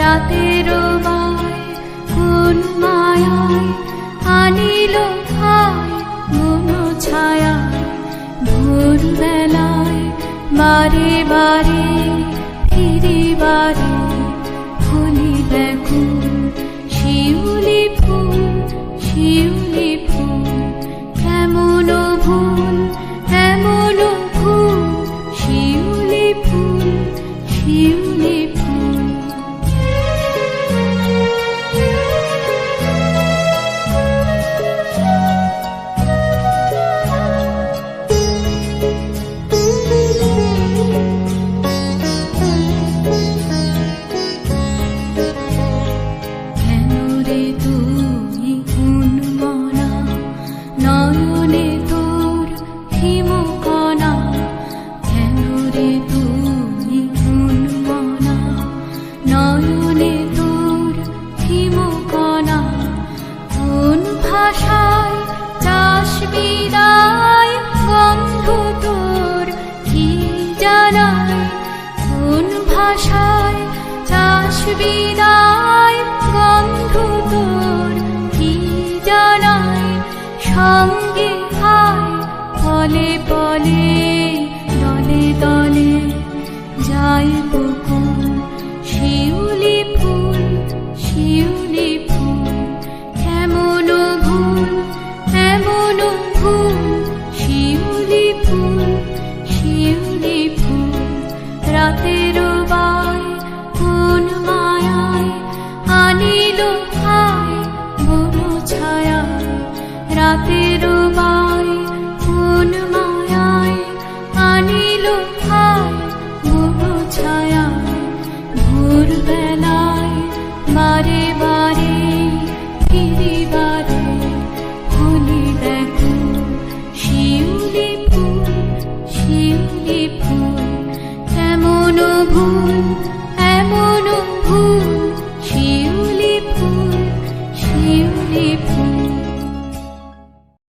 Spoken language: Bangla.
রাতের মায় কোন মায়ায় আনিল ভাই মন ছায়া ভোরবেলায় বারে বারে সঙ্গে পলে দলে দলে যাই পুকুর। শিউলি ফুল শিউলি ফুল এমন ভুল এমন ভুল শিউলি ফুল, শিউলি রাতের বাই কোন মায়ায় আনিল Tiru